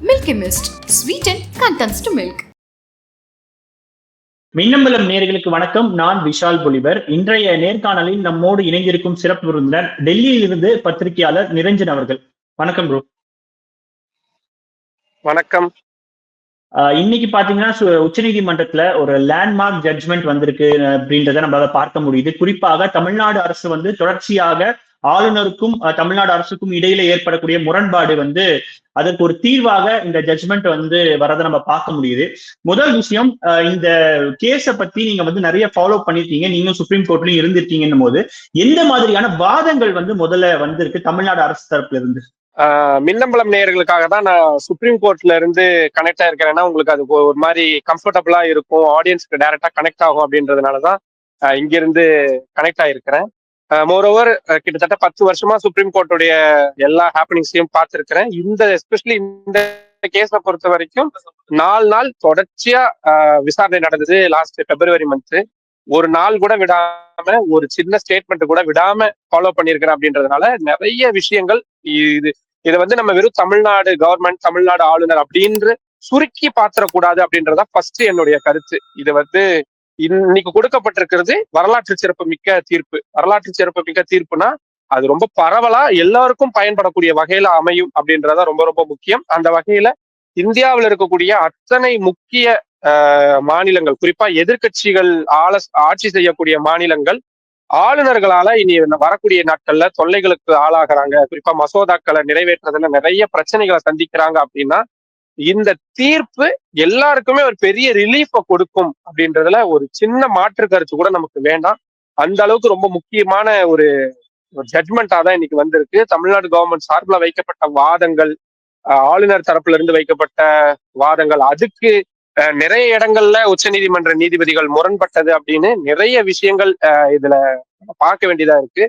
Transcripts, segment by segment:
Milky Mist. Sweeten contents to milk. Minnambalam நேர்களுக்கு வணக்கம். நான் விஷால் பொலிவர் இன்றைய நேர்காணலில் நம்மோடு இணைந்திருக்கும் சிறப்பு விருந்தினர் டெல்லியில் இருந்து பத்திரிகையாளர் நிரஞ்சன் அவர்கள். வணக்கம் ப்ரோ வணக்கம். இன்னைக்கு பாத்தீங்கன்னா உச்சநீதிமன்றத்துல ஒரு லேண்ட்மார்க் ஜட்ஜ்மெண்ட் வந்திருக்கு அப்படின்றத நம்மளால பார்க்க முடியுது. குறிப்பாக தமிழ்நாடு அரசு வந்து தொடர்ச்சியாக ஆளுநருக்கும் தமிழ்நாடு அரசுக்கும் இடையில ஏற்படக்கூடிய முரண்பாடு வந்து அதற்கு ஒரு தீர்வாக இந்த ஜட்ஜ்மெண்ட் வந்து வரதை நம்ம பார்க்க முடியுது. முதல் விஷயம் இந்த கேஸை பத்தி நீங்க வந்து நிறைய ஃபாலோ பண்ணிருக்கீங்க. நீங்களும் சுப்ரீம் கோர்ட்லயும் இருந்திருக்கீங்கன்னும் போது எந்த மாதிரியான வாதங்கள் வந்து முதல்ல வந்திருக்கு தமிழ்நாடு அரசு தரப்புல இருந்து? மின்னம்பலம் நேயர்களுக்காக தான் நான் சுப்ரீம் கோர்ட்ல இருந்து கனெக்ட் ஆயிருக்கிறேன்னா உங்களுக்கு அது ஒரு மாதிரி கம்ஃபர்டபுளா இருக்கும் ஆடியன்ஸ்க்கு டைரக்டா கனெக்ட் ஆகும் அப்படின்றதுனால தான் இங்கிருந்து கனெக்ட் ஆயிருக்கிறேன். Uh, மோரோவர் uh, கிட்டத்தட்ட பத்து வருஷமா சுப்ரீம் கோர்ட்டுடைய எல்லா ஹாப்பனிங்ஸையும் பார்த்திருக்கிறேன். இந்த எஸ்பெஷலி இந்த கேஸை பொறுத்த வரைக்கும் நாலு நாள் தொடர்ச்சியா uh, விசாரணை நடந்தது லாஸ்ட் பிப்ரவரி மந்த் ஒரு நாள் கூட விடாம ஒரு சின்ன ஸ்டேட்மெண்ட் கூட விடாம ஃபாலோ பண்ணியிருக்கிறேன் அப்படின்றதுனால நிறைய விஷயங்கள் இது இதை வந்து நம்ம வெறும் தமிழ்நாடு கவர்மெண்ட் தமிழ்நாடு ஆளுநர் அப்படின்ற சுருக்கி பாத்திரக்கூடாது அப்படின்றதா ஃபர்ஸ்ட் என்னுடைய கருத்து. இது வந்து இன்னைக்கு கொடுக்கப்பட்டிருக்கிறது வரலாற்று சிறப்பு மிக்க தீர்ப்பு. வரலாற்று சிறப்பு மிக்க தீர்ப்புனா அது ரொம்ப பரவலா எல்லாருக்கும் பயன்படக்கூடிய வகையில அமையும் அப்படின்றத ரொம்ப ரொம்ப முக்கியம். அந்த வகையில இந்தியாவில் இருக்கக்கூடிய அத்தனை முக்கிய மாநிலங்கள் குறிப்பா எதிர்க்கட்சிகள் ஆள ஆட்சி செய்யக்கூடிய மாநிலங்கள் ஆளுநர்களால இனி வரக்கூடிய நாட்கள்ல தொல்லைகளுக்கு ஆளாகிறாங்க. குறிப்பா மசோதாக்களை நிறைவேற்றுறதுல நிறைய பிரச்சனைகளை சந்திக்கிறாங்க அப்படின்னா இந்த தீர்ப்பு எல்லாருக்குமே ஒரு பெரிய ரிலீஃப கொடுக்கும் அப்படின்றதுல ஒரு சின்ன மாற்று கருத்து கூட நமக்கு வேண்டாம். அந்த அளவுக்கு ரொம்ப முக்கியமான ஒரு ஜட்மெண்டா தான் இன்னைக்கு வந்திருக்கு. தமிழ்நாடு கவர்மெண்ட் சார்பில் வைக்கப்பட்ட வாதங்கள் ஆளுநர் தரப்புல இருந்து வைக்கப்பட்ட வாதங்கள் அதுக்கு நிறைய இடங்கள்ல உச்சநீதிமன்ற நீதிபதிகள் முரண்பட்டது அப்படின்னு நிறைய விஷயங்கள் இதுல பார்க்க வேண்டியதா இருக்கு.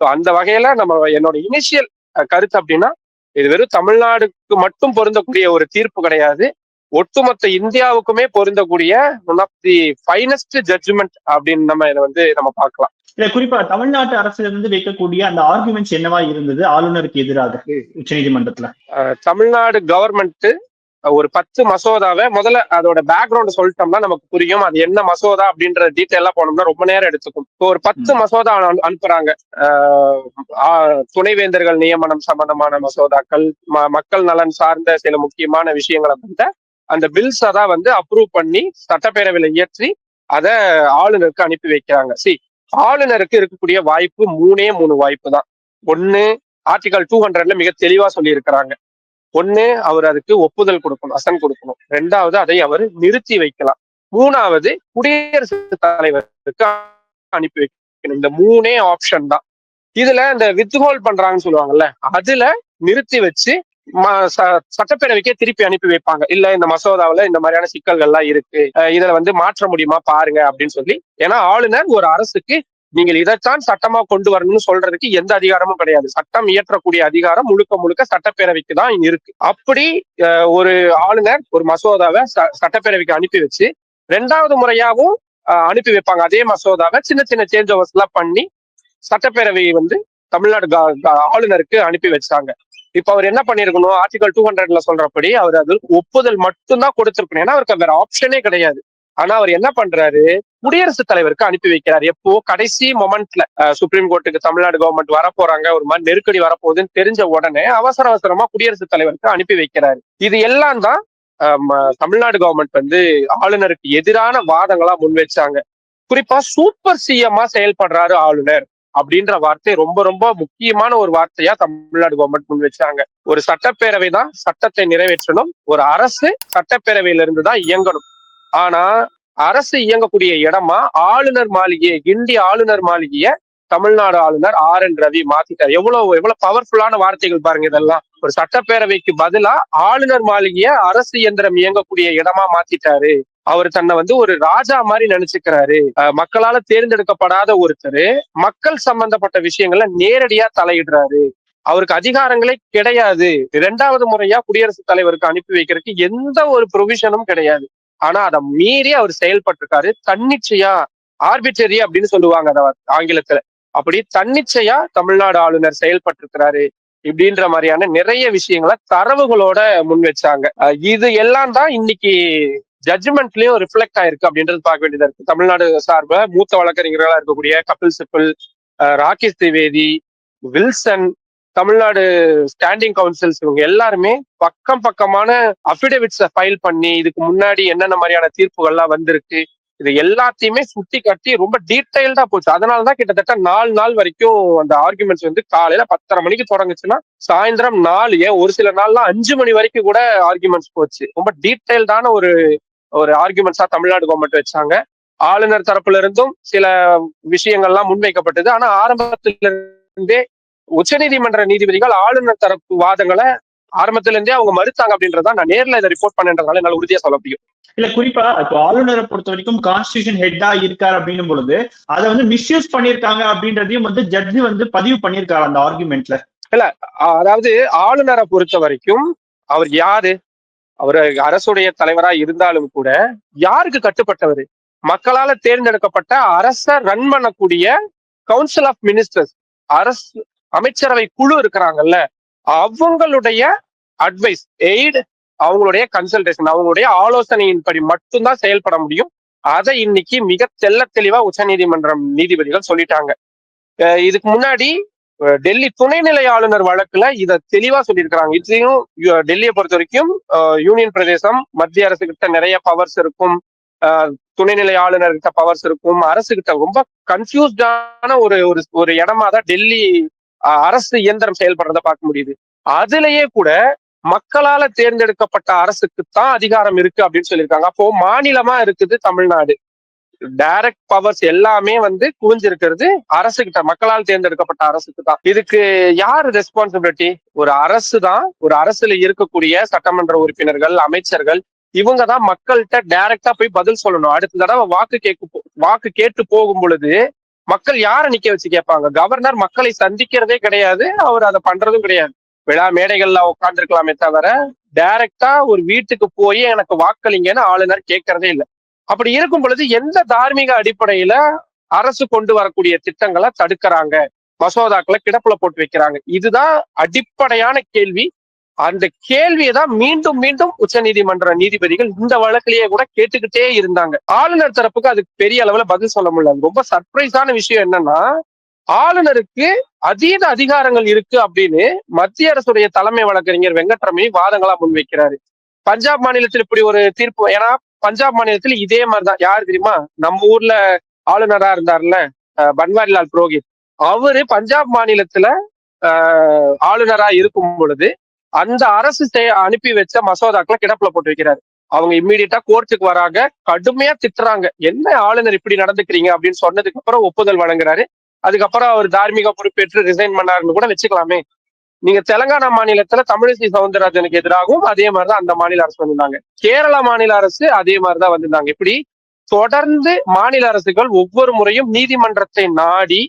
ஸோ அந்த வகையில நம்ம என்னோட இனிஷியல் கருத்து அப்படின்னா இது வெறும் தமிழ்நாடுக்கு மட்டும் பொருந்தக்கூடிய ஒரு தீர்ப்பு கிடையாது. ஒட்டுமொத்த இந்தியாவுக்குமே பொருந்தக்கூடிய one of the finest judgement அப்படின்னு நம்ம இதை வந்து நம்ம பார்க்கலாம். இல்ல குறிப்பா தமிழ்நாட்டு அரசுல இருந்து வைக்கக்கூடிய அந்த ஆர்குமெண்ட்ஸ் என்னவா இருந்தது? ஆளுநருக்கு எதிராக உச்சநீதிமன்றத்துல அஹ் தமிழ்நாடு கவர்மெண்ட் ஒரு பத்து மசோதாவை முதல்ல அதோட பேக்ரவுண்ட் சொல்லிட்டோம்னா நமக்கு புரியும். அது என்ன மசோதா அப்படின்ற டீட்டெயிலா போனோம்னா ரொம்ப நேரம் எடுத்துக்கும். ஒரு பத்து மசோதா அனு- அனுப்புறாங்க. துணைவேந்தர்கள் நியமனம் சம்பந்தமான மசோதாக்கள் ம- மக்கள் நலன் சார்ந்த சில முக்கியமான விஷயங்களை வந்து அந்த பில்ஸை தான் வந்து அப்ரூவ் பண்ணி சட்டப்பேரவையில இயற்றி அதை ஆளுநருக்கு அனுப்பி வைக்கிறாங்க. சி ஆளுநருக்கு இருக்கக்கூடிய வாய்ப்பு மூணே மூணு வாய்ப்பு தான். ஒன்னு ஆர்டிகல் டூ ஹண்ட்ரட்ல மிக தெளிவா சொல்லி இருக்கிறாங்க ஒண்ணு அவர் அதுக்கு ஒப்புதல் கொடுக்கணும் அசன் கொடுக்கணும். ரெண்டாவது அதை அவர் நிறுத்தி வைக்கலாம். மூணாவது குடியரசுத் தலைவருக்கு அனுப்பி வைக்கணும். இந்த மூணே ஆப்ஷன் தான். இதுல இந்த வித்ஹோல்ட் பண்றாங்கன்னு சொல்லுவாங்கல்ல அதுல நிறுத்தி வச்சு ம- ச- சட்டப்பேரவைக்கே திருப்பி அனுப்பி வைப்பாங்க. இல்ல இந்த மசோதாவில இந்த மாதிரியான சிக்கல்கள்லாம் இருக்கு. இதுல வந்து மாற்ற முடியுமா பாருங்க அப்படின்னு சொல்லி. ஏன்னா ஆளுநர் ஒரு அரசுக்கு நீங்கள் இதைத்தான் சட்டமா கொண்டு வரணும்னு சொல்றதுக்கு எந்த அதிகாரமும் கிடையாது. சட்டம் இயற்றக்கூடிய அதிகாரம் முழுக்க முழுக்க சட்டப்பேரவைக்கு தான் இருக்கு. அப்படி ஒரு ஆளுநர் ஒரு மசோதாவை ச- சட்டப்பேரவைக்கு அனுப்பி வச்சு ரெண்டாவது முறையாவும் அனுப்பி வைப்பாங்க. அதே மசோதாவை சின்ன சின்ன சேஞ்ச் ஓவர்ஸ் எல்லாம் பண்ணி சட்டப்பேரவையை வந்து தமிழ்நாடு ஆளுநருக்கு அனுப்பி வச்சாங்க. இப்ப அவர் என்ன பண்ணிருக்கணும் ஆர்டிகல் டூ ஹண்ட்ரட்ல சொல்றபடி அவர் அது ஒப்புதல் மட்டும்தான் கொடுத்திருக்கணும். ஏன்னா அவருக்கு வேற ஆப்ஷனே கிடையாது. ஆனா அவர் என்ன பண்றாரு? குடியரசுத் தலைவருக்கு அனுப்பி வைக்கிறார். எப்போ? கடைசி மொமெண்ட்ல சுப்ரீம் கோர்ட்டுக்கு தமிழ்நாடு கவர்மெண்ட் வரப்போறாங்க. ஒரு மாதிரி நெருக்கடி வரப்போகுதுன்னு தெரிஞ்ச உடனே அவசர அவசரமா குடியரசுத் தலைவருக்கு அனுப்பி வைக்கிறாரு. இது எல்லாம் தான் ம- தமிழ்நாடு கவர்மெண்ட் வந்து ஆளுநருக்கு எதிரான வாதங்களா முன் வச்சாங்க. குறிப்பா சூப்பர் சிஎம்மா செயல்படுறாரு ஆளுநர் அப்படின்ற வார்த்தை ரொம்ப ரொம்ப முக்கியமான ஒரு வார்த்தையா தமிழ்நாடு கவர்மெண்ட் முன் வச்சாங்க. ஒரு சட்டப்பேரவை தான் சட்டத்தை நிறைவேற்றணும். ஒரு அரசு சட்டப்பேரவையில இருந்து தான் இயங்கணும். ஆனா அரசு இயங்கக்கூடிய இடமா ஆளுநர் மாளிகையை கிண்டி ஆளுநர் மாளிகையை தமிழ்நாடு ஆளுநர் ஆர் என் ரவி மாத்திட்டார். எவ்வளவு எவ்வளவு பவர்ஃபுல்லான வார்த்தைகள் பாருங்க இதெல்லாம். ஒரு சட்டப்பேரவைக்கு பதிலா ஆளுநர் மாளிகைய அரசு இயந்திரம் இயங்கக்கூடிய இடமா மாத்திட்டாரு. அவர் தன்னை வந்து ஒரு ராஜா மாதிரி நினைச்சுக்கிறாரு. அஹ் மக்களால தேர்ந்தெடுக்கப்படாத ஒருத்தர் மக்கள் சம்பந்தப்பட்ட விஷயங்கள நேரடியா தலையிடுறாரு. அவருக்கு அதிகாரங்களே கிடையாது. இரண்டாவது முறையா குடியரசுத் தலைவருக்கு அனுப்பி வைக்கிறதுக்கு எந்த ஒரு ப்ரொவிஷனும் கிடையாது. ஆனா அதை மீறி அவர் செயல்பட்டிருக்காரு. தன்னிச்சையா ஆர்பிட்டரி அப்படின்னு சொல்லுவாங்க அத ஆங்கிலத்துல. அப்படி தன்னிச்சையா தமிழ்நாடு ஆளுநர் செயல்பட்டிருக்கிறாரு இப்படின்ற மாதிரியான நிறைய விஷயங்களை தரவுகளோட முன் வச்சாங்க. இது எல்லாம் தான் இன்னைக்கு ஜட்ஜ்மெண்ட்லயும் ரிஃப்ளெக்ட் ஆயிருக்கு அப்படின்றது பார்க்க வேண்டியதா இருக்கு. தமிழ்நாடு சார்ப மூத்த வழக்கறிஞர்களா இருக்கக்கூடிய Kapil Sibal Rakesh Dwivedi Wilson Tamil Nadu standing councils இவங்க எல்லாருமே பக்கம் பக்கமான அபிடவிட்ஸ ஃபைல் பண்ணி இதுக்கு முன்னாடி என்னென்ன மாதிரியான தீர்ப்புகள்லாம் வந்திருக்கு இது எல்லாத்தையுமே சுட்டி காட்டி ரொம்ப டீட்டெயில்டா போச்சு. அதனாலதான் கிட்டத்தட்ட நாலு நாள் வரைக்கும் அந்த ஆர்குமெண்ட்ஸ் வந்து காலையில பத்தரை மணிக்கு தொடங்குச்சுன்னா சாயந்தரம் நாலு ஏன் ஒரு சில நாள்லாம் அஞ்சு மணி வரைக்கும் கூட ஆர்குமெண்ட்ஸ் போச்சு. ரொம்ப டீட்டெயில்டான ஒரு ஒரு ஆர்குமெண்ட்ஸா தமிழ்நாடு கவர்மெண்ட் வச்சாங்க. ஆளுநர் தரப்புல இருந்தும் சில விஷயங்கள்லாம் முன்வைக்கப்பட்டது. ஆனா ஆரம்பத்துல இருந்தே உச்சநீதிமன்ற நீதிபதிகள் ஆளுநர் தரப்பு வாதங்களை ஆரம்பத்துல இருந்தே அவங்க மறுத்தாங்க அப்படின்றத நான் நேர்ல இதை ரிப்போர்ட் பண்ணன்றதால என்னால உறுதியா சொல்ல முடியும். இல்ல குறிப்பா இப்போ ஆளுநரை பொறுத்த வரைக்கும் கான்ஸ்டியூஷன் ஹெட்டா இருக்காரு அப்படின்னும் பொழுது அதை வந்து மிஸ்யூஸ் பண்ணிருக்காங்க அப்படின்றதையும் வந்து ஜட்ஜி வந்து பதிவு பண்ணிருக்காரு அந்த ஆர்குமெண்ட்ல ஆஹ் அதாவது ஆளுநரை பொறுத்த வரைக்கும் அவர் யாரு? அவர் அரசுடைய தலைவரா இருந்தாலும் கூட யாருக்கு கட்டுப்பட்டவர்? மக்களால தேர்ந்தெடுக்கப்பட்ட அரச ரன் பண்ணக்கூடிய கவுன்சில் ஆஃப் மினிஸ்டர்ஸ் அரசு அமைச்சரவை குழு இருக்கிறாங்கல்ல அவங்களுடைய அட்வைஸ் எய்டு அவங்களுடைய கன்சல்டேஷன் அவங்களுடைய ஆலோசனையின்படி மட்டும்தான் செயல்பட முடியும். அதை இன்னைக்கு மிக தெல்ல தெளிவா உச்சநீதிமன்றம் நீதிபதிகள் சொல்லிட்டாங்க. இதுக்கு முன்னாடி டெல்லி துணைநிலை ஆளுநர் வழக்குல இத தெளிவா சொல்லியிருக்கிறாங்க. இதையும் டெல்லியை பொறுத்த வரைக்கும் யூனியன் பிரதேசம் மத்திய அரசு கிட்ட நிறைய பவர்ஸ் இருக்கும். துணைநிலை ஆளுநர் கிட்ட பவர்ஸ் இருக்கும். அரசு கிட்ட ரொம்ப கன்ஃபியூஸ்டான ஒரு ஒரு ஒரு இடமா தான் டெல்லி அரசு இயந்திரம் செயல்படுறத பார்க்க முடியுது. அதுலயே கூட மக்களால தேர்ந்தெடுக்கப்பட்ட அரசுக்கு தான் அதிகாரம் இருக்கு அப்படின்னு சொல்லியிருக்காங்க. அப்போ மாநிலமா இருக்குது தமிழ்நாடு. டைரக்ட் பவர்ஸ் எல்லாமே வந்து குவிஞ்சிருக்கிறது அரசு கிட்ட மக்களால் தேர்ந்தெடுக்கப்பட்ட அரசுக்கு தான் இதுக்கு யார் ரெஸ்பான்சிபிலிட்டி ஒரு அரசு தான் ஒரு அரசுல இருக்கக்கூடிய சட்டமன்ற உறுப்பினர்கள் அமைச்சர்கள் இவங்க தான் மக்கள்கிட்ட டைரக்டா போய் பதில் சொல்லணும். அடுத்த தடவை வாக்கு கேட்க போ- வாக்கு கேட்டு போகும் பொழுது மக்கள் யாரை நிக்க வச்சு கேட்பாங்க? கவர்னர் மக்களை சந்திக்கிறதே கிடையாது. அவர் அதை பண்றதும் கிடையாது. விழா மேடைகள்ல உட்காந்துருக்கலாமே தவிர டைரக்டா ஒரு வீட்டுக்கு போய் எனக்கு வாக்களிங்கன்னு ஆளுநர் கேட்கறதே இல்லை. அப்படி இருக்கும் பொழுது எந்த தார்மீக அடிப்படையில அரசு கொண்டு வரக்கூடிய திட்டங்களை தடுக்கிறாங்க? மசோதாக்களை கிடப்புல போட்டு வைக்கிறாங்க. இதுதான் அடிப்படையான கேள்வி. அந்த கேள்வியை தான் மீண்டும் மீண்டும் உச்சநீதிமன்ற நீதிபதிகள் இந்த வழக்கிலேயே கூட கேட்டுக்கிட்டே இருந்தாங்க. ஆளுநர் தரப்புக்கு அதுக்கு பெரிய அளவுல பதில் சொல்ல முடியல. ரொம்ப சர்ப்ரைஸான விஷயம் என்னன்னா ஆளுநருக்கு அதீத அதிகாரங்கள் இருக்கு அப்படின்னு மத்திய அரசுடைய தலைமை வழக்கறிஞர் வெங்கட்ரமணி வாதங்களா முன்வைக்கிறாரு பஞ்சாப் மாநிலத்தில் இப்படி ஒரு தீர்ப்பு ஏன்னா பஞ்சாப் மாநிலத்துல இதே மாதிரிதான். யார் தெரியுமா? நம்ம ஊர்ல ஆளுநரா இருந்தார்ல அஹ் பன்வாரிலால் புரோஹித். அவரு பஞ்சாப் மாநிலத்துல ஆளுநரா இருக்கும் பொழுது அந்த அரசு அனுப்பி வச்ச மசோதாக்களை கிடப்புல போட்டு வைக்கிறாரு. அவங்க இம்மீடியட்டா கோர்ட்டுக்கு வராங்க. கடுமையா திட்டுறாங்க. என்ன ஆளுநர் இப்படி நடந்துக்கிறீங்க அப்படின்னு சொன்னதுக்கு அப்புறம் ஒப்புதல் வழங்குறாரு. அதுக்கப்புறம் அவர் தார்மீக பொறுப்பேற்று ரிசைன் பண்ணாருன்னு கூட வச்சுக்கலாமே. நீங்க தெலங்கானா மாநிலத்துல தமிழிசை சவுந்தரராஜனுக்கு எதிராகவும் அதே மாதிரிதான் அந்த மாநில அரசு வந்திருந்தாங்க. கேரள மாநில அரசு அதே மாதிரிதான் வந்திருந்தாங்க. இப்படி தொடர்ந்து மாநில அரசுகள் ஒவ்வொரு முறையும் நீதிமன்றத்தை நாடி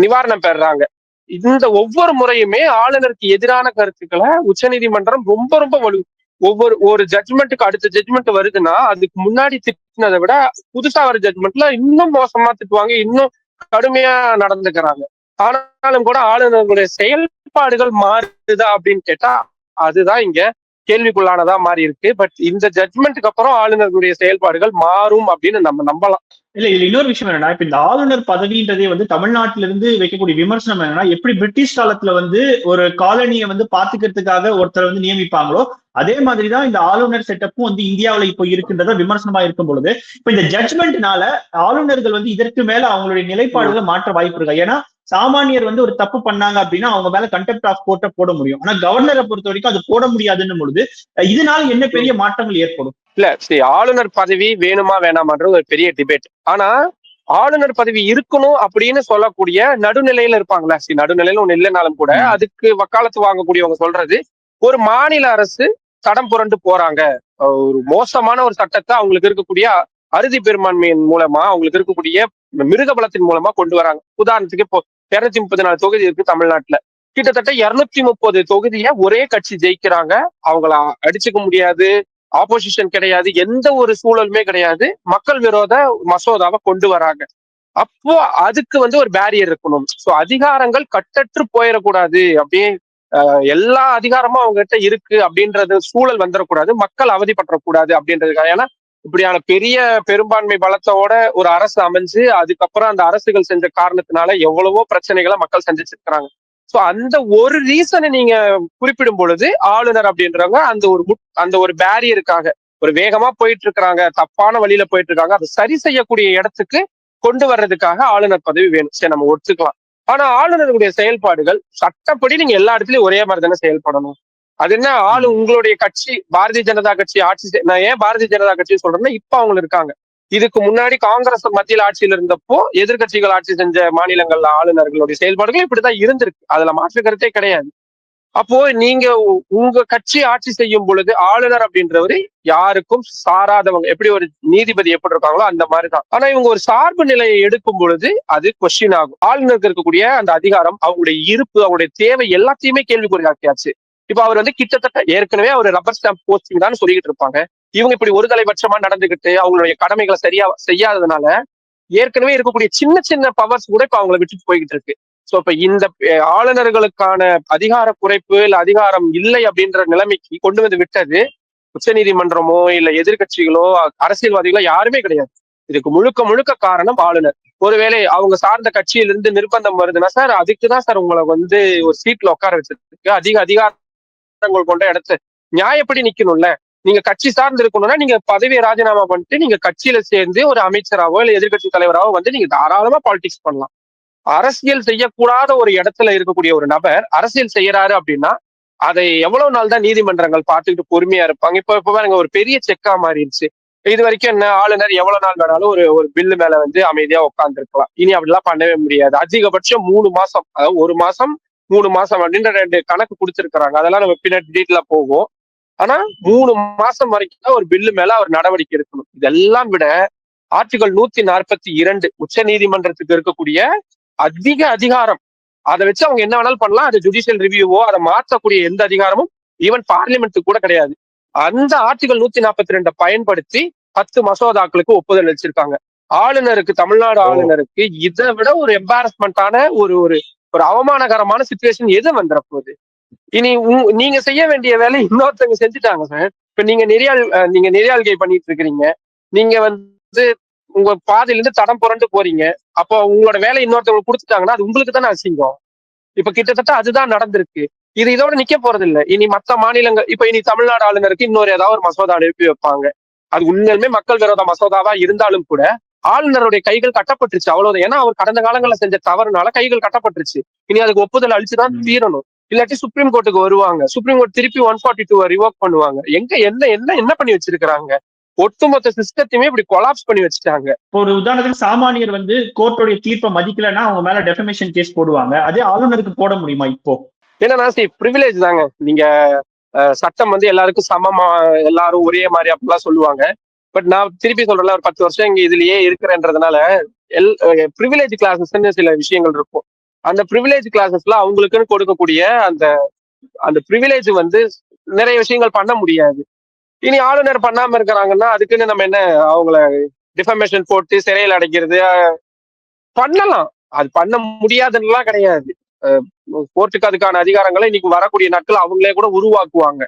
நிவாரணம் பெறுறாங்க இந்த ஒவ்வொரு முறையுமே ஆளுநருக்கு எதிரான கருத்துக்களை உச்சநீதிமன்றம் ரொம்ப ரொம்ப வலு ஒவ்வொரு ஒரு ஜட்மெண்ட்டுக்கு அடுத்த ஜட்மெண்ட் வருதுன்னா அதுக்கு முன்னாடி திட்டினதை விட புதுசா வர ஜட்மெண்ட்ல இன்னும் மோசமா திட்டுவாங்க இன்னும் கடுமையா நடந்துக்கிறாங்க. ஆனாலும் கூட ஆளுநர்களுடைய செயல்பாடுகள் மாறுதா அப்படின்னு கேட்டா அதுதான் இங்க கேள்விக்குள்ளானதா மாறி இருக்கு பட் இந்த ஜட்மெண்ட்டுக்கு அப்புறம் ஆளுநர்களுடைய செயல்பாடுகள் மாறும் அப்படின்னு நம்ம நம்பலாம். இல்ல இதுல இன்னொரு விஷயம் என்னன்னா இப்ப இந்த ஆளுநர் பதவின்றதே வந்து தமிழ்நாட்டில இருந்து வைக்கக்கூடிய விமர்சனம் என்னன்னா எப்படி பிரிட்டிஷ் காலத்துல வந்து ஒரு காலனியை வந்து பாத்துக்கிறதுக்காக ஒருத்தர் வந்து நியமிப்பாங்களோ அதே மாதிரிதான் இந்த ஆளுநர் செட்டப்பும் வந்து இந்தியாவில இப்போ இருக்குன்றத விமர்சனமா இருக்கும் பொழுது இப்ப இந்த ஜட்மெண்ட்னால ஆளுநர்கள் வந்து இதற்கு மேல அவங்களுடைய நிலைப்பாடுகளை மாற்ற வாய்ப்பு இருக்கா? ஏன்னா சாமானியர் வந்து ஒரு தப்பு பண்ணாங்க அப்படின்னா அவங்க மேல கண்டெப்ட் ஆஃப் கோர்ட்டை போட முடியும். ஆனா கவர்னரை பொறுத்த வரைக்கும் அது போட முடியாதுன்னும் பொழுது இதனால என்ன பெரிய மாற்றங்கள் ஏற்படும்? இல்ல சரி ஆளுநர் பதவி வேணுமா வேணாமான்றது ஒரு பெரிய டிபேட் ஆனா ஆளுநர் பதவி இருக்கணும் அப்படின்னு சொல்லக்கூடிய நடுநிலையில இருப்பாங்களா சரி நடுநிலையில ஒண்ணு இல்லைனாலும் கூட. அதுக்கு வக்காலத்து வாங்கக்கூடியவங்க சொல்றது ஒரு மாநில அரசு தடம் புரண்டு போறாங்க. ஒரு மோசமான ஒரு சட்டத்தை அவங்களுக்கு இருக்கக்கூடிய அறுதி பெரும்பான்மையின் மூலமா அவங்களுக்கு இருக்கக்கூடிய மிருக பலத்தின் மூலமா கொண்டு வராங்க. உதாரணத்துக்கு இப்போ இருநூத்தி முப்பத்தி நாலு தொகுதி இருக்கு தமிழ்நாட்டுல. கிட்டத்தட்ட இருநூத்தி முப்பது தொகுதியை ஒரே கட்சி ஜெயிக்கிறாங்க. அவங்கள அடிச்சுக்க முடியாது ஆப்போசிஷன் கிடையாது எந்த ஒரு சூழலுமே கிடையாது. மக்கள் விரோத மசோதாவை கொண்டு வராங்க. அப்போ அதுக்கு வந்து ஒரு பேரியர் இருக்கணும். சோ அதிகாரங்கள் கட்டற்று போயிடக்கூடாது அப்படியே எல்லா அதிகாரமும் அவங்க கிட்ட இருக்கு அப்படின்றது சூழல் வந்துடக்கூடாது. மக்கள் அவதிப்பற்றக்கூடாது அப்படின்றதுக்காக. ஏன்னா இப்படியான பெரிய பெரும்பான்மை பலத்தோட ஒரு அரசு அமைஞ்சு அதுக்கப்புறம் அந்த அரசுகள் செஞ்ச காரணத்தினால எவ்வளவோ பிரச்சனைகளை மக்கள் சந்திச்சிருக்கிறாங்க. ஸோ அந்த ஒரு ரீசனை நீங்க குறிப்பிடும் பொழுது ஆளுநர் அப்படின்றவங்க அந்த ஒரு முட்- அந்த ஒரு பேரியருக்காக ஒரு வேகமா போயிட்டு இருக்கிறாங்க தப்பான வழியில போயிட்டு இருக்காங்க அதை சரி செய்யக்கூடிய இடத்துக்கு கொண்டு வர்றதுக்காக ஆளுநர் பதவி வேணும். சரி நம்ம ஒத்துக்கலாம். ஆனா ஆளுநருடைய செயல்பாடுகள் சட்டப்படி நீங்க எல்லா இடத்துலயும் ஒரே மாதிரி தானே செயல்படணும். அது என்ன? ஆளு உங்களுடைய கட்சி பாரதிய ஜனதா கட்சி ஆட்சி நான் ஏன் பாரதிய ஜனதா கட்சி சொல்றேன்னா இப்ப அவங்க இருக்காங்க. இதுக்கு முன்னாடி காங்கிரஸ் மத்தியில் ஆட்சியில் இருந்தப்போ எதிர்க்கட்சிகள் ஆட்சி செஞ்ச மாநிலங்கள்ல ஆளுநர்களுடைய செயல்பாடுகள் இப்படிதான் இருந்திருக்கு. அதுல மாற்று கருத்தே கிடையாது. அப்போ நீங்க உங்க கட்சி ஆட்சி செய்யும் பொழுது ஆளுநர் அப்படின்றவரு யாருக்கும் சாராதவங்க எப்படி ஒரு நீதிபதி எப்படி இருக்காங்களோ அந்த மாதிரிதான். ஆனா இவங்க ஒரு சார்பு நிலையை எடுக்கும் பொழுது அது கொஸ்டின் ஆகும். ஆளுநருக்கு இருக்கக்கூடிய அந்த அதிகாரம் அவங்களுடைய இருப்பு அவங்களுடைய தேவை எல்லாத்தையுமே கேள்விக்குறியாக்கியாச்சு. இப்ப அவர் வந்து கிட்டத்தட்ட ஏற்கனவே அவர் ரப்பர் ஸ்டாம்ப் போஸ்டிங் தான் சொல்லிக்கிட்டு இருப்பாங்க. இவங்க இப்படி ஒரு தலைபட்சமா நடந்துகிட்டு அவங்களுடைய கடமைகளை சரியா செய்யாததுனால ஏற்கனவே இருக்கக்கூடிய சின்ன சின்ன பவர்ஸ் கூட இப்ப அவங்கள விட்டுட்டு போய்கிட்டு இருக்கு. ஸோ இப்ப இந்த ஆளுநர்களுக்கான அதிகார குறைப்பு இல்ல அதிகாரம் இல்லை அப்படின்ற நிலைமைக்கு கொண்டு வந்து விட்டது உச்சநீதிமன்றமோ இல்ல எதிர்க்கட்சிகளோ அரசியல்வாதிகளோ யாருமே கிடையாது. இதுக்கு முழுக்க முழுக்க காரணம் ஆளுநர். ஒருவேளை அவங்க சார்ந்த கட்சியிலிருந்து நிர்பந்தம் வருதுன்னா சார் அதுக்கு தான் சார் உங்களை வந்து ஒரு சீட்ல உட்கார வச்சிருக்கு. அதிக அதிகாரங்கள் கொண்ட இடத்து நியாயப்படி நிக்கணும்ல? நீங்க கட்சி சார்ந்து இருக்கணும்னா நீங்க பதவியை ராஜினாமா பண்ணிட்டு நீங்க கட்சியில சேர்ந்து ஒரு அமைச்சராவோ இல்ல எதிர்கட்சி தலைவராவோ வந்து நீங்க தாராளமா பாலிடிக்ஸ் பண்ணலாம். அரசியல் செய்யக்கூடாத ஒரு இடத்துல இருக்கக்கூடிய ஒரு நபர் அரசியல் செய்யறாரு அப்படின்னா அதை எவ்வளவு நாள் தான் நீதிமன்றங்கள் பார்த்துக்கிட்டு பொறுமையா இருப்பாங்க? இப்ப இப்ப பாருங்க ஒரு பெரிய செக்கா மாறிடுச்சு. இது வரைக்கும் என்ன ஆளுநர் எவ்வளவு நாள் வேணாலும் ஒரு ஒரு பில்லு மேல வந்து அமைதியா உட்கார்ந்து இருக்கலாம் இனி அப்படிலாம் பண்ணவே முடியாது. அதிகபட்சம் மூணு மாசம் அதாவது ஒரு மாசம் மூணு மாசம் அப்படின்ற ரெண்டு கணக்கு கொடுத்திருக்கிறாங்க. அதெல்லாம் நம்ம பின்னாடி டீட்டெயிலா போகும். ஆனா மூணு மாசம் வரைக்கும் தான் ஒரு பில்லு மேல அவர் நடவடிக்கை எடுக்கணும். இதெல்லாம் விட ஆர்டிகல் நூத்தி நாற்பத்தி இரண்டு உச்ச நீதிமன்றத்துக்கு இருக்கக்கூடிய அதிக அதிகாரம். அதை வச்சு அவங்க என்ன வேணாலும் பண்ணலாம். அது ஜுடிஷியல் ரிவ்யூவோ அதை மாற்றக்கூடிய எந்த அதிகாரமும் ஈவன் பார்லிமெண்ட்டுக்கு கூட கிடையாது. அந்த ஆர்டிகல் நூத்தி நாற்பத்தி ரெண்டை பயன்படுத்தி பத்து மசோதாக்களுக்கு ஒப்புதல் அளிச்சிருக்காங்க. ஆளுநருக்கு தமிழ்நாடு. ஆளுநருக்கு இதை விட ஒரு எம்பாரஸ்மெண்டான ஒரு ஒரு ஒரு அவமானகரமான சுச்சுவேஷன் எது வந்துட போகுது இனி உங்க- நீங்க செய்ய வேண்டிய வேலை இன்னொருத்தவங்க செஞ்சுட்டாங்க சார் இப்ப நீங்க நெறியாள் நீங்க நெறியாள்கை பண்ணிட்டு இருக்கிறீங்க நீங்க வந்து உங்க பாதையில இருந்து தடம் புரண்டு போறீங்க. அப்போ உங்களோட வேலை இன்னொருத்தவங்களுக்கு கொடுத்துட்டாங்கன்னா அது உங்களுக்கு தானே அசிங்கம். இப்ப கிட்டத்தட்ட அதுதான் நடந்திருக்கு. இது இதோட நிக்க போறது இல்ல இனி மத்த மாநிலங்கள் இப்ப இனி தமிழ்நாடு ஆளுநருக்கு இன்னொரு ஏதாவது ஒரு மசோதா அனுப்பி வைப்பாங்க. அது உண்மையிலுமே மக்கள் விரோத மசோதாவா இருந்தாலும் கூட ஆளுநருடைய கைகள் கட்டப்பட்டுருச்சு அவ்வளவுதான். ஏன்னா அவர் கடந்த காலங்கள்ல செஞ்ச தவறுனால கைகள் கட்டப்பட்டுருச்சு. இனி அதுக்கு ஒப்புதல் அளிச்சுதான் ம். தீரணும். இல்லாட்டி சுப்ரீம் கோர்ட்டுக்கு வருவாங்க. சுப்ரீம் கோர்ட் திருப்பி ஒன் ஃபார்ட்டி டூ ரிவோக் பண்ணுவாங்க. எங்க என்ன என்ன என்ன பண்ணி வச்சிருக்காங்க ஒட்டுமொத்த சிஸ்டத்தையுமே இப்படி கொலாப்ஸ் பண்ணி வச்சுட்டாங்க. ஒரு உதாரணத்துக்கு சாமானியர் வந்து கோர்ட்டோடைய தீர்ப்பை மதிக்கலைன்னா அவங்க மேல டெஃபமேஷன் கேஸ் போடுவாங்க. அதே ஆளுநருக்கு போட முடியுமா இப்போ? என்னன்னா சரி ப்ரிவிலேஜ் தாங்க. நீங்க சட்டம் வந்து எல்லாருக்கும் சமமா எல்லாரும் ஒரே மாதிரி அப்படிலாம் சொல்லுவாங்க. பட் நான் திருப்பி சொல்றேன்ல ஒரு பத்து வருஷம் இங்க இதுலயே இருக்கிறேன்றதுனால எல் ப்ரிவிலேஜ் கிளாஸஸ்ன்னு சில விஷயங்கள் இருக்கும். அந்த ப்ரிவிலேஜ் கிளாஸஸ்ல அவங்களுக்குன்னு கொடுக்கக்கூடிய அந்த அந்த ப்ரிவிலேஜ் வந்து நிறைய விஷயங்கள் பண்ண முடியாது. இனி ஆளுநர் பண்ணாம இருக்கிறாங்கன்னா அதுக்குன்னு நம்ம என்ன அவங்கள டிஃபர்மேஷன் போட்டு சிறையில் அடைக்கிறது பண்ணலாம். அது பண்ண முடியாதுன்னுலாம் கிடையாது. கோர்ட்டுக்கு அதுக்கான அதிகாரங்களை இன்னைக்கு வரக்கூடிய நாட்கள் அவங்களே கூட உருவாக்குவாங்க.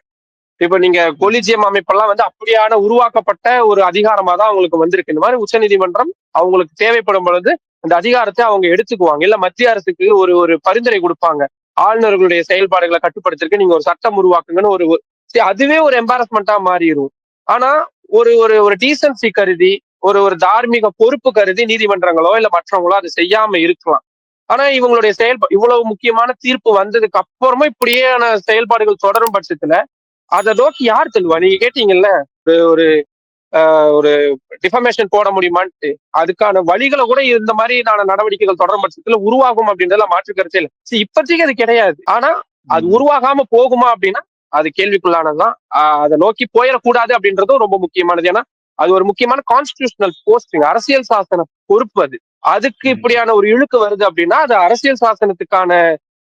இப்ப நீங்க கொலிஜியம் அமைப்பெல்லாம் வந்து அப்படியான உருவாக்கப்பட்ட ஒரு அதிகாரமா தான் அவங்களுக்கு வந்திருக்கு. இந்த மாதிரி உச்சநீதிமன்றம் அவங்களுக்கு தேவைப்படும் பொழுது அந்த அதிகாரத்தை அவங்க எடுத்துக்குவாங்க. இல்ல மத்திய அரசுக்கு ஒரு ஒரு பரிந்துரை கொடுப்பாங்க. ஆளுநர்களுடைய செயல்பாடுகளை கட்டுப்படுத்திருக்கு நீங்க ஒரு சட்டம் உருவாக்குங்கன்னு ஒரு சரி, அதுவே ஒரு எம்பாரஸ்மெண்டா மாறிடும் ஆனா ஒரு ஒரு ஒரு டீசன்சி கருதி ஒரு ஒரு தார்மீக பொறுப்பு கருதி நீதிமன்றங்களோ இல்ல மற்றவங்களோ அதை செய்யாம இருக்கலாம். ஆனா இவங்களுடைய செயல்பா இவ்வளவு முக்கியமான தீர்ப்பு வந்ததுக்கு அப்புறமா இப்படியான செயல்பாடுகள் தொடரும் பட்சத்துல அதை நோக்கி யார் செல்வா? நீங்க கேட்டீங்கல்ல ஒரு ஒரு டிஃபர்மேஷன் போட முடியுமான்ட்டு. அதுக்கான வழிகளை கூட இந்த மாதிரியான நடவடிக்கைகள் தொடரும் பட்சத்துல உருவாகும் அப்படின்றதுல மாற்று கருத்தே இல்லை. சரி, இப்போதைக்கு அது கிடையாது. ஆனா அது உருவாகாம போகுமா அப்படின்னா அது கேள்விக்குள்ளானதுதான். அதை நோக்கி போயிடக்கூடாது அப்படின்றதும் ரொம்ப முக்கியமானது. ஏன்னா அது ஒரு முக்கியமான கான்ஸ்டிடியூஷனல் போஸ்டிங் அரசியல் சாசன பொறுப்பு அது. அதுக்கு. இப்படியான ஒரு இழுக்கு வருது அப்படின்னா அது அரசியல் சாசனத்துக்கான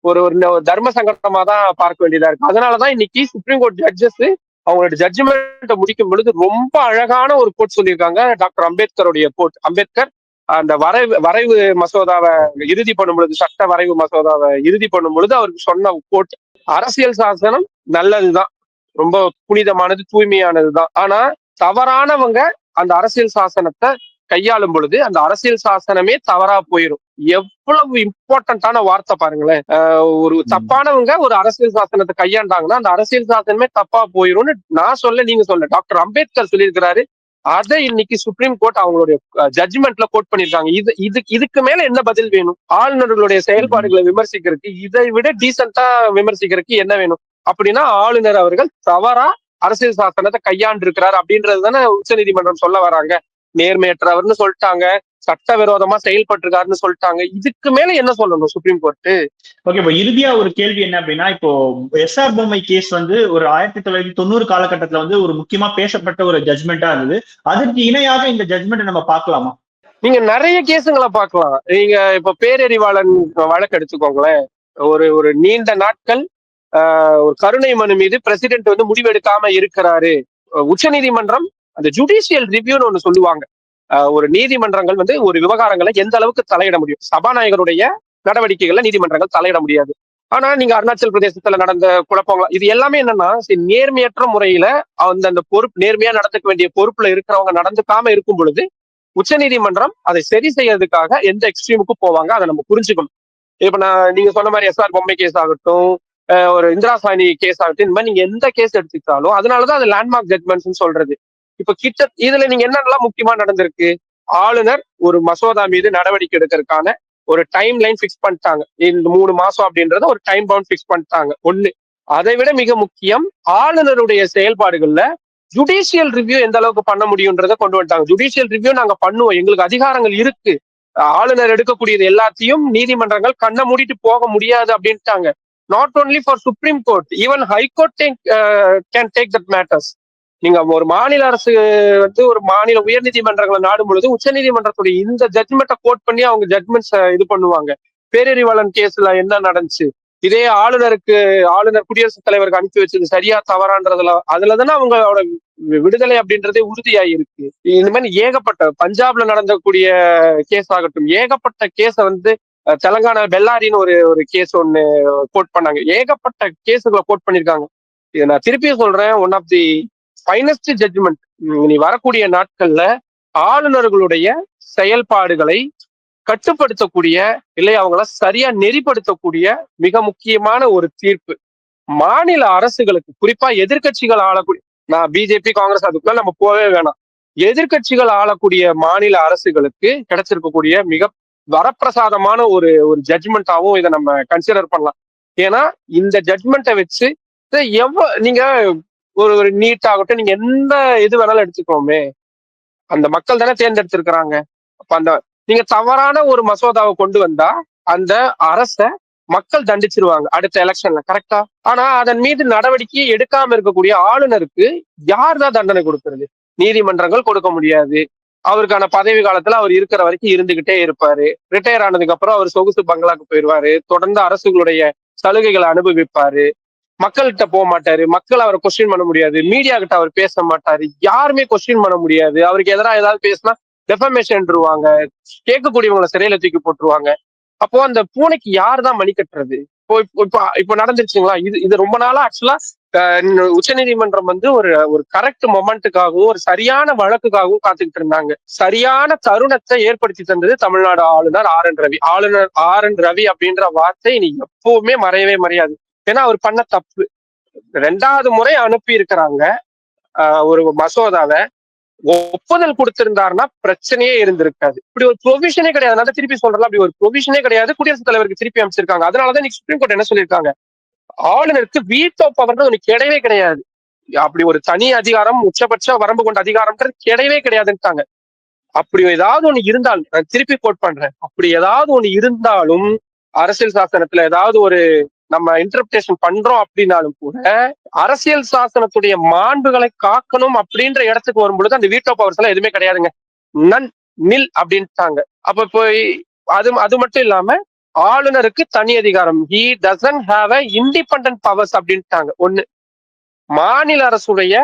ஒரு ஒரு தர்ம சங்கடமா தான் பார்க்க வேண்டியதா இருக்கு. அதனாலதான் இன்னைக்கு சுப்ரீம் கோர்ட் ஜட்ஜஸ் அவங்களோட ஜட்ஜ்மெண்ட்டை முடிக்கும் பொழுது ரொம்ப அழகான ஒரு கோட் சொல்லியிருக்காங்க. டாக்டர் அம்பேத்கருடைய கோட் அம்பேத்கர் அந்த வரைவு வரைவு மசோதாவை இறுதி பண்ணும் பொழுது சட்ட வரைவு மசோதாவை இறுதி பண்ணும் பொழுது அவருக்கு சொன்ன கோட் அரசியல் சாசனம் நல்லதுதான். ரொம்ப புனிதமானது தூய்மையானதுதான். ஆனா தவறானவங்க அந்த அரசியல் சாசனத்தை கையாளும் பொழுது அந்த அரசியல் சாசனமே தவறா போயிடும் எவ்வளவு இம்பார்ட்டன்டான வார்த்தை பாருங்களேன். ஒரு தப்பானவங்க ஒரு அரசியல் சாசனத்தை கையாண்டாங்கன்னா அந்த அரசியல் சாசனமே தப்பா போயிரும்னு நான் சொல்ல நீங்க சொல்ல. டாக்டர் அம்பேத்கர் சொல்லியிருக்கிறாரு. அதை இன்னைக்கு சுப்ரீம் கோர்ட் அவங்களுடைய ஜட்ஜ்மெண்ட்ல கோட் பண்ணிருக்காங்க இது இது இதுக்கு மேல என்ன பதில் வேணும்? ஆளுநர்களுடைய செயல்பாடுகளை விமர்சிக்கிறதுக்கு இதை விட டீசெண்டா விமர்சிக்கிறதுக்கு என்ன வேணும்? அப்படின்னா ஆளுநர் அவர்கள் தவறா அரசியல் சாசனத்தை கையாண்டு இருக்கிறார் அப்படின்றது தானே உச்சநீதிமன்றம் சொல்ல வராங்க. நேர்மையற்றவர்னு சொல்லிட்டாங்க சட்டவிரோதமா செயல்பட்டிருக்காருன்னு சொல்லிட்டாங்க. இதுக்கு மேல என்ன சொல்லணும் சுப்ரீம் கோர்ட் ஓகே இப்போ இறுதியா ஒரு கேள்வி என்ன அப்படின்னா இப்போ எஸ்ஆர் பொம்மை கேஸ் வந்து ஒரு ஆயிரத்தி தொள்ளாயிரத்தி தொண்ணூறு காலகட்டத்துல வந்து ஒரு முக்கியமா பேசப்பட்ட ஒரு ஜட்மெண்டா இருந்தது. அதற்கு இணையாக இந்த ஜட்மெண்ட் நம்ம பார்க்கலாமா? நீங்க நிறைய கேஸுங்களை பார்க்கலாம். நீங்க இப்ப பேரறிவாளன் வழக்கு எடுத்துக்கோங்களேன். ஒரு ஒரு நீண்ட நாட்கள் ஒரு கருணை மனு மீது பிரசிடென்ட் வந்து முடிவெடுக்காம இருக்கிறாரு. உச்சநீதிமன்றம் அந்த ஜுடிஷியல் ரிவ்யூன்னு ஒண்ணு சொல்லுவாங்க. ஒரு நீதிமன்றங்கள் வந்து ஒரு விவகாரங்களை எந்த அளவுக்கு தலையிட முடியும்? சபாநாயகருடைய நடவடிக்கைகள்ல நீதிமன்றங்கள் தலையிட முடியாது. ஆனா நீங்க அருணாச்சல் பிரதேசத்துல நடந்த குழப்பங்கள் இது எல்லாமே என்னன்னா சரி, நேர்மையற்ற முறையில அந்த அந்த பொறுப்பு நேர்மையா நடத்துக்க வேண்டிய பொறுப்புல இருக்கிறவங்க நடந்துக்காம இருக்கும் பொழுது உச்சநீதிமன்றம் அதை சரி செய்யறதுக்காக எந்த எக்ஸ்ட்ரீமுக்கு போவாங்க அதை நம்ம புரிஞ்சுக்கணும். இப்ப நான் நீங்க சொன்ன மாதிரி எஸ்ஆர் பொம்மை கேஸ் ஆகட்டும் ஒரு இந்திரா சாணி கேஸ் ஆகட்டும் இந்த மாதிரி நீங்க எந்த கேஸ் எடுத்துக்கிட்டாலும் அதனாலதான் அது லேண்ட்மார்க் ஜட்மெண்ட்ஸ் சொல்றது. இப்ப கிட்ட இதுல நீங்க என்னென்னலாம் முக்கியமா நடந்திருக்கு? ஆளுநர் ஒரு மசோதா மீது நடவடிக்கை எடுக்கிறதுக்கான ஒரு டைம் லைன் ஃபிக்ஸ் பண்ணிட்டாங்க. இந்த மூணு மாசம் அப்படின்றத ஒரு டைம் பவுண்ட் ஃபிக்ஸ் பண்ணிட்டாங்க. ஒண்ணு அதை விட மிக முக்கியம் ஆளுநருடைய செயல்பாடுகள்ல ஜுடிஷியல் ரிவ்யூ எந்த அளவுக்கு பண்ண முடியுன்றதை கொண்டு வந்துட்டாங்க. ஜுடிஷியல் ரிவ்யூ நாங்க பண்ணுவோம். எங்களுக்கு அதிகாரங்கள் இருக்கு. ஆளுநர் எடுக்கக்கூடியது எல்லாத்தையும் நீதிமன்றங்கள் கண்ணை மூடிட்டு போக முடியாது அப்படின்ட்டாங்க. Not only for supreme court even high court can take that matters நீங்க ஒரு மாநில அரசு வந்து ஒரு மாநில உயர்நீதிமன்றங்களை நாடும் பொழுது உச்சநீதிமன்றத்துடைய இந்த ஜட்மெண்ட்டை கோட் பண்ணி அவங்க ஜட்மெண்ட்ஸ் இது பண்ணுவாங்க. பேரறிவாளன் கேஸ்ல என்ன நடந்துச்சு? இதே ஆளுநருக்கு ஆளுநர் குடியரசுத் தலைவருக்கு அனுப்பி வச்சது சரியா தவறான்றதுல அதுல தானே அவங்களோட விடுதலை அப்படின்றதே உறுதியாயிருக்கு. இந்த மாதிரி ஏகப்பட்ட பஞ்சாப்ல நடந்தக்கூடிய கேஸ் ஆகட்டும் ஏகப்பட்ட கேஸ வந்து தெலங்கானா பெல்லாரின்னு ஒரு ஒரு கேஸ் ஒன்று கோட் பண்ணாங்க. ஏகப்பட்ட கேஸுகளை கோட் பண்ணிருக்காங்க. இதை நான் திருப்பியும் சொல்றேன் one of the finest judgement நீ வரக்கூடிய நாட்கள்ல ஆளுநர்களுடைய செயல்பாடுகளை கட்டுப்படுத்தக்கூடிய இல்லை அவங்கள சரியா நெறிப்படுத்தக்கூடிய மிக முக்கியமான ஒரு தீர்ப்பு. மாநில அரசுகளுக்கு குறிப்பா எதிர்க்கட்சிகள் ஆளக்கூடிய நான் பிஜேபி காங்கிரஸ் அதுக்குள்ள நம்ம போகவே வேணாம். எதிர்க்கட்சிகள் ஆளக்கூடிய மாநில அரசுகளுக்கு கிடைச்சிருக்கக்கூடிய மிக வரப்பிரசாதமான ஒரு ஒரு ஜட்ஜ்மெண்ட்டாவும் இதை நம்ம கன்சிடர் பண்ணலாம். ஏன்னா இந்த ஜட்ஜ்மெண்ட்டை வச்சு எவ்வளோ நீங்க ஒரு ஒரு நீட் ஆகட்டும். நீங்க எந்த இது வேணாலும் எடுத்துக்கோமே அந்த மக்கள் தானே தேர்ந்தெடுத்திருக்கிறாங்க. அப்ப அந்த நீங்க தவறான ஒரு மசோதாவை கொண்டு வந்தா அந்த அரச மக்கள் தண்டிச்சிருவாங்க அடுத்த எலெக்ஷன்ல. கரெக்டா ஆனா அதன் மீது நடவடிக்கையை எடுக்காம இருக்கக்கூடிய ஆளுநருக்கு யார் தான் தண்டனை கொடுக்கறது? நீதிமன்றங்கள் கொடுக்க முடியாது. அவருக்கான பதவி காலத்துல அவர் இருக்கிற வரைக்கும் இருந்துகிட்டே இருப்பாரு. ரிட்டையர் ஆனதுக்கு அப்புறம் அவர் சொகுசு பங்களாக்கு போயிடுவாரு தொடர்ந்து அரசுகளுடைய சலுகைகளை அனுபவிப்பாரு. மக்கள்கிட்ட போக மாட்டாரு. மக்கள் அவரை கொஸ்டின் பண்ண முடியாது. மீடியா கிட்ட அவர் பேச மாட்டாரு. யாருமே கொஸ்டின் பண்ண முடியாது. அவருக்கு எதிராக ஏதாவது பேசினா டெஃபமேஷன்ருவாங்க கேட்கக்கூடியவங்களை சிறையில தூக்கி போட்டுருவாங்க. அப்போ அந்த பூனைக்கு யார் தான் மணி கட்டுறது? இப்போ இப்போ இப்போ நடந்துருச்சுங்களா? இது இது ரொம்ப நாளா ஆக்சுவலா உச்சநீதிமன்றம் வந்து ஒரு ஒரு கரெக்ட் மொமெண்ட்டுக்காகவும் ஒரு சரியான வழக்குக்காகவும் காத்துக்கிட்டு இருந்தாங்க. சரியான தருணத்தை ஏற்படுத்தி தந்தது தமிழ்நாடு ஆளுநர் ஆர் என் ரவி. ஆளுநர் ஆர் என் ரவி அப்படின்ற வார்த்தை இனி எப்பவுமே மறையவே மறையாது. ஏன்னா அவர் பண்ண தப்பு. ரெண்டாவது முறை அனுப்பி இருக்கிறாங்க ஒரு மசோதாவை. ஒப்புதல் கொடுத்திருந்தாருன்னா பிரச்சனையே இருந்திருக்காது. இப்படி ஒரு ப்ரொவிஷனே கிடையாது. அதனால திருப்பி சொல்றேன் அப்படி ஒரு ப்ரொவிஷனே கிடையாது. குடியரசுத் தலைவருக்கு திருப்பி அமைச்சிருக்காங்க அதனாலதான் இன்னைக்கு சுப்ரீம் கோர்ட் என்ன சொல்லியிருக்காங்க? ஆளுநருக்கு வீட்டோ பவர்னு ஒன்று கிடையவே கிடையாது. அப்படி ஒரு தனி அதிகாரம் உச்சபட்ச வரம்பு கொண்ட அதிகாரம்ன்றது கிடையவே கிடையாதுன்ட்டாங்க. அப்படி ஏதாவது ஒண்ணு இருந்தால் நான் திருப்பி கோட் பண்றேன். அப்படி ஏதாவது ஒண்ணு இருந்தாலும் அரசியல் சாசனத்துல ஏதாவது ஒரு நம்ம இன்டர்பிரேஷன் பண்றோம் அப்படின்னாலும் கூட அரசியல் சாசனத்துடைய மாண்புகளை காக்கணும் அப்படின்ற இடத்துக்கு வரும்பொழுது அந்த வீட்டோ பவர்ஸ் எல்லாம் எதுவுமே கிடையாதுங்க. நன் நில் அப்படின்ட்டாங்க. அப்ப போய் அது அது மட்டும் இல்லாம ஆளுநருக்கு தனி அதிகாரம். He doesn't have a independent powers அப்படின்ட்டாங்க. ஒண்ணு. மாநில அரசுடைய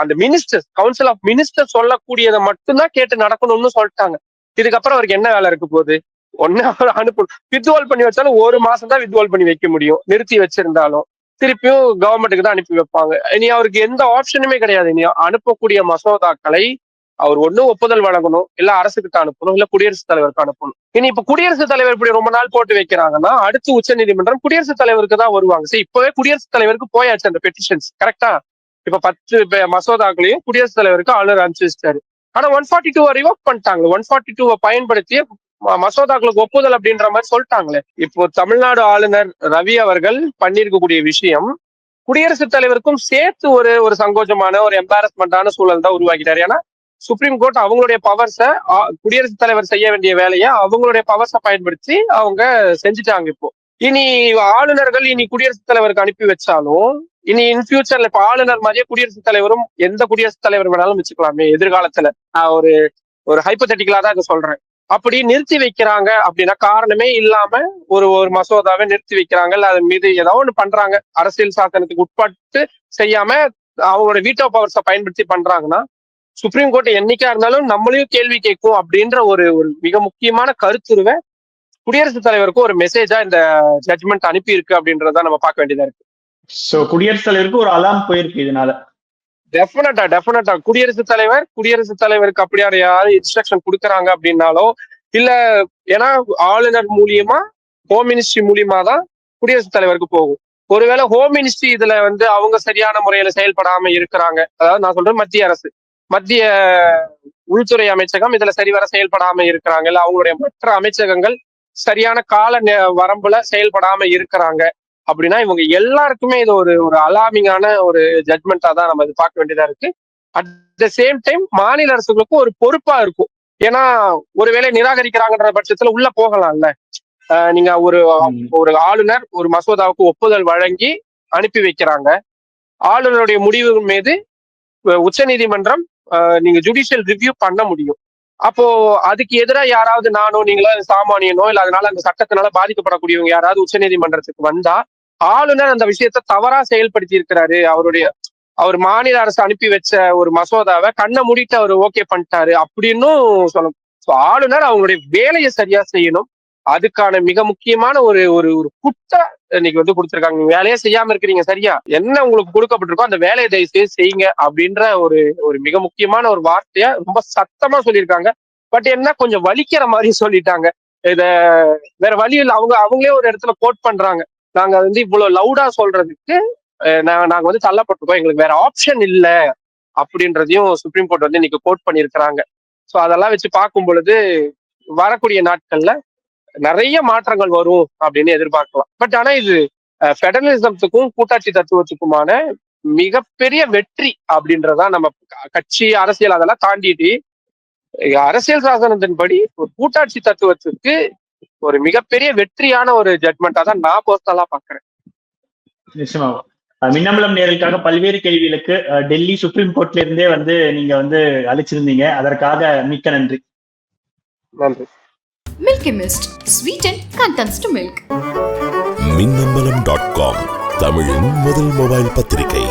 அந்த மினிஸ்டர் கவுன்சில் ஆஃப் மினிஸ்டர் சொல்லக்கூடியதை மட்டும்தான் கேட்டு நடக்கணும்னு சொல்லிட்டாங்க. இதுக்கப்புறம் அவருக்கு என்ன வேலை இருக்கு போகுது? ஒன்னு அவர் அனுப்பணும் வித்வால் பண்ணி வச்சாலும் ஒரு மாசம் தான் வித்வால் பண்ணி வைக்க முடியும். நிறுத்தி வச்சிருந்தாலும். திருப்பியும் கவர்மெண்ட்டுக்கு தான் அனுப்பி வைப்பாங்க. இனி அவருக்கு எந்த ஆப்ஷனுமே கிடையாது. இனி அனுப்பக்கூடிய மசோதாக்களை அவர் ஒண்ணு ஒப்புதல் வழங்கணும். இல்ல அரசுக்கு அனுப்பணும். இல்ல குடியரசுத் தலைவருக்கு அனுப்பணும். இனி இப்ப குடியரசுத் தலைவர் இப்படி ரொம்ப நாள் போட்டு வைக்கிறாங்கன்னா அடுத்து உச்ச நீதிமன்றம் குடியரசுத் தலைவருக்கு தான் வருவாங்க. சரி இப்பவே குடியரசுத் தலைவருக்கு போயாச்சு அந்த பெட்டிஷன்ஸ் கரெக்டா இப்ப பத்து பே- மசோதாக்களையும் குடியரசுத் தலைவருக்கு ஆளுநர் அனுப்பிச்சு வச்சிட்டாரு. ஆனா ஒன் ஃபார்ட்டி டூ ரிவோக் பண்ணிட்டாங்க. ஒன் ஃபார்ட்டி டூவை பயன்படுத்தி மசோதாக்களுக்கு ஒப்புதல் அப்படின்ற மாதிரி சொல்லிட்டாங்களே. இப்போ தமிழ்நாடு ஆளுநர் ரவி அவர்கள் பண்ணியிருக்கக்கூடிய விஷயம் குடியரசுத் தலைவருக்கும் சேர்த்து ஒரு ஒரு சங்கோஜமான ஒரு எம்பாரஸ்மெண்டான சூழல் தான் உருவாக்கிட்டாரு. ஏன்னா சுப்ரீம் கோர்ட் அவங்களுடைய பவர்ஸை குடியரசுத் தலைவர் செய்ய வேண்டிய வேலையை அவங்களுடைய பவர்ஸை பயன்படுத்தி அவங்க செஞ்சுட்டாங்க இப்போ. இனி ஆளுநர்கள் இனி குடியரசுத் தலைவருக்கு அனுப்பி வச்சாலும் இனி இன் ஃபியூச்சர்ல இப்ப ஆளுநர் மாதிரியே குடியரசுத் தலைவரும் எந்த குடியரசுத் தலைவர் வேணாலும் வச்சுக்கலாமே எதிர்காலத்துல. நான் ஒரு ஒரு ஹைப்போதட்டிக்கலா தான் இதை சொல்றேன். அப்படி நிறுத்தி வைக்கிறாங்க அப்படின்னா காரணமே இல்லாம ஒரு ஒரு மசோதாவை நிறுத்தி வைக்கிறாங்க. இல்ல அதன் மீது ஏதோ ஒண்ணு பண்றாங்க. அரசியல் சாசனத்துக்கு உட்பட்டு செய்யாம அவங்களோட வீட்டோ பவர்ஸை பயன்படுத்தி பண்றாங்கன்னா சுப்ரீம் கோர்ட் என்னைக்கா இருந்தாலும் நம்மளையும் கேள்வி கேட்கும் அப்படின்ற ஒரு ஒரு மிக முக்கியமான கருத்துருவை குடியரசுத் தலைவருக்கு ஒரு மெசேஜா இந்த ஜட்மெண்ட் அனுப்பி இருக்கு அப்படின்றத நம்ம பார்க்க வேண்டியதா இருக்கு. சோ குடியரசுத் தலைவருக்கு ஒரு அலாம் போயிருக்கு இதனால. டெஃபினட்டா டெஃபினட்டா குடியரசுத் தலைவர் குடியரசுத் தலைவருக்கு அப்படியான யாரும் இன்ஸ்ட்ரக்ஷன் கொடுக்குறாங்க அப்படின்னாலோ இல்ல ஏன்னா ஆளுநர் மூலியமா ஹோம் மினிஸ்ட்ரி மூலியமா தான் குடியரசுத் தலைவருக்கு போகும். ஒருவேளை ஹோம் மினிஸ்ட்ரி இதுல வந்து அவங்க சரியான முறையில செயல்படாம இருக்கிறாங்க. அதாவது நான் சொல்றேன் மத்திய அரசு. மத்திய உள்துறை அமைச்சகம் இதுல சரிவர செயல்படாம இருக்கிறாங்க. இல்ல அவங்களுடைய மற்ற அமைச்சகங்கள் சரியான கால வரம்புல செயல்படாம இருக்கிறாங்க. அப்படின்னா இவங்க எல்லாருக்குமே இது ஒரு ஒரு அலாமிங்கான ஒரு ஜட்மெண்டா தான் நம்ம இது பார்க்க வேண்டியதா இருக்கு. அட் த சேம் டைம் மாநில அரசுகளுக்கும் ஒரு பொறுப்பா இருக்கும். ஏன்னா ஒருவேளை நிராகரிக்கிறாங்கன்ற பட்சத்துல உள்ள போகலாம்ல. நீங்க ஒரு. ஒரு ஆளுநர் ஒரு மசோதாவுக்கு ஒப்புதல் வழங்கி அனுப்பி வைக்கிறாங்க. ஆளுநருடைய முடிவு மீது உச்ச நீதிமன்றம் நீங்க ஜுடிஷியல் ரிவ்யூ பண்ண முடியும். அப்போ அதுக்கு எதிரா யாராவது நானோ நீங்களோ சாமானியனோ இல்ல அதனால அந்த சட்டத்தினால பாதிக்கப்படக்கூடியவங்க யாராவது உச்ச நீதிமன்றத்துக்கு வந்தா ஆளுநர் அந்த விஷயத்த தவறா செயல்படுத்தி இருக்கிறாரு அவருடைய அவர் மாநில அரசு அனுப்பி வச்ச ஒரு மசோதாவை கண்ணை மூடிட்டு அவர் ஓகே பண்ணிட்டாரு அப்படின்னும் சொல்லணும். ஸோ ஆளுநர் அவங்களுடைய வேலையை சரியா செய்யணும். அதுக்கான மிக முக்கியமான ஒரு ஒரு ஒரு குட்ட இன்னைக்கு வந்து கொடுத்துருக்காங்க. வேலையே செய்யாம இருக்கிறீங்க சரியா? என்ன உங்களுக்கு கொடுக்கப்பட்டிருக்கோ அந்த வேலையை தயவு செய்து செய்யுங்க அப்படின்ற ஒரு ஒரு மிக முக்கியமான ஒரு வார்த்தைய ரொம்ப சத்தமா சொல்லியிருக்காங்க. பட் என்ன கொஞ்சம் வலிக்கிற மாதிரி சொல்லிட்டாங்க. இத வேற வழி இல்லை. அவங்க அவங்களே ஒரு இடத்துல கோட் பண்றாங்க. நாங்க வந்து இவ்வளவு லவுடா சொல்றதுக்கு நாங்க வந்து தள்ளப்பட்டிருக்கோம். எங்களுக்கு வேற ஆப்ஷன் இல்ல அப்படின்றதையும் சுப்ரீம் கோர்ட் வந்து இன்னைக்கு கோட் பண்ணியிருக்கிறாங்க. ஸோ அதெல்லாம் வச்சு பார்க்கும் பொழுது வரக்கூடிய நாட்கள்ல நிறைய மாற்றங்கள் வரும் அப்படின்னு எதிர்பார்க்கலாம். பட் ஆனா இது ஃபெடரலிசத்துக்கும் கூட்டாட்சி தத்துவத்துக்குமான மிகப்பெரிய வெற்றி அப்படின்றதா நம்ம க- கட்சி அரசியல் அதெல்லாம் தாண்டிட்டு அரசியல் சாசனத்தின்படி ஒரு கூட்டாட்சி தத்துவத்துக்கு ஒரு மிகப்பெரிய வெற்றியான ஒரு ஜட்மெண்டா தான் நான் பர்சனலா பாக்குறேன். நிச்சயமா மின்னம்பலம் நேரலுக்காக பல்வேறு கேள்விகளுக்கு டெல்லி சுப்ரீம் கோர்ட்ல இருந்தே வந்து நீங்க வந்து அழைச்சிருந்தீங்க அதற்காக மிக்க நன்றி. நன்றி. Milky Mist. Sweeten contents to milk. Minnambalam dot com தமிழின் முதல் மொபைல் பத்திரிகை.